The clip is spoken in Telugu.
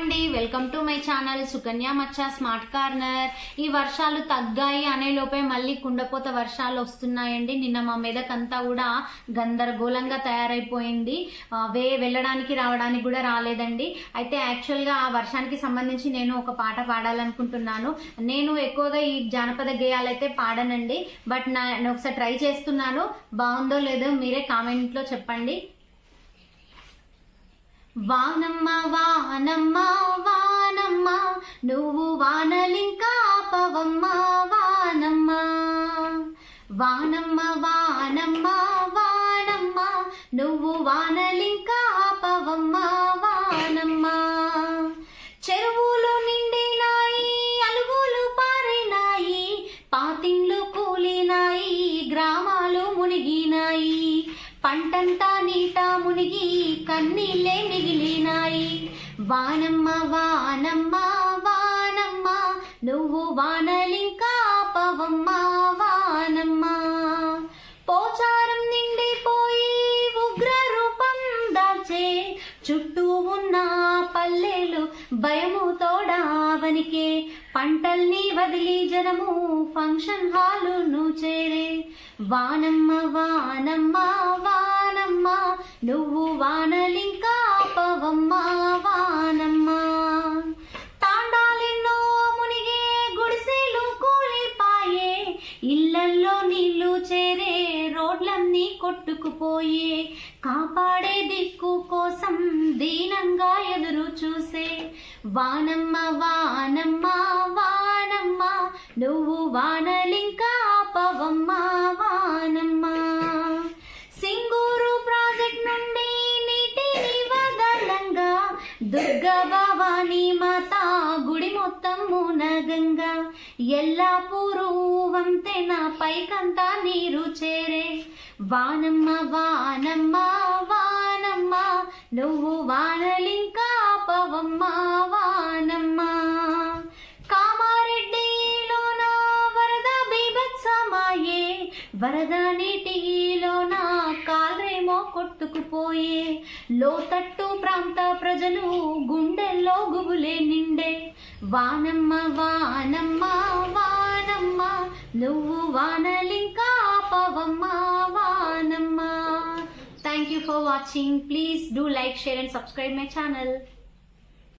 అండి. Welcome to my channel. Sukanya Maccha smart corner. ఈ వర్షాలు తగ్గాయి అనే లోపే మళ్ళీ కుండపోత వర్షాలు వస్తున్నాయండి. నిన్న మా మెదకంతా కూడా గందరగోళంగా తయారైపోయింది. వే వెళ్ళడానికి రావడానికి కూడా రాలేదండి. అయితే యాక్చువల్గా ఆ వర్షానికి సంబంధించి నేను ఒక పాట పాడాలనుకుంటున్నాను. నేను ఎక్కువగా ఈ జానపద గేయాలైతే పాడనండి. బట్ నా నేను ఒకసారి ట్రై చేస్తున్నాను. బాగుందో లేదో మీరే కామెంట్లో చెప్పండి. వానమ్మ వానమ్మ వానమ్మ నువ్వు వానలింకా పవమ్మ వానమ్మ. వానమ్మ వానమ్మ వానమ్మ నువ్వు వానలింకా పవమ్మ పంటంతా నీట మునిగి కన్నీళ్ళే మిగిలినాయి. వానమ్మ వానమ్మ వానమ్మ నువ్వు వానలింకా పవమ్మ వానమ్మ. పోచారం నిండిపోయి ఉగ్ర రూపం దాచే చుట్టూ ఉన్న పల్లెలు భయము తోడావనికే పంటల్ని వదిలి జనము ఫంక్షన్ హాలును చేరే. వానమ్మ వానమ్మ వానమ్మ నువ్వు వానలింకా రోడ్లన్నీ కొట్టుకుపోయే. కాపాడే దిక్కు కోసం దీనంగా ఎదురు చూసే. వానమ్మ వానమ్మ వానమ్మ నువ్వు వానలింకా దుర్గా భవానీ మాత గుడి మొత్తం మునగంగా ఎల్లా పూర్వంతే నా పైకంతా నీరు చేరే. వానమ్మ వానమ్మ వానమ్మ నువ్వు వానలింకా పవమ్మ వానమ్మ. కామారెడ్డిలోన వరద బీభత్సమాయే. వరద కొట్టుకుపోయే లోతట్టు ప్రాంత ప్రజలు గుండెల్లో గుబులే నిండే. వానమ్మ వానమ్మ వానమ్మ నువ్వు వానలింకా పవమ్మ వానమ్మ. Thank you for watching please do like share and subscribe my channel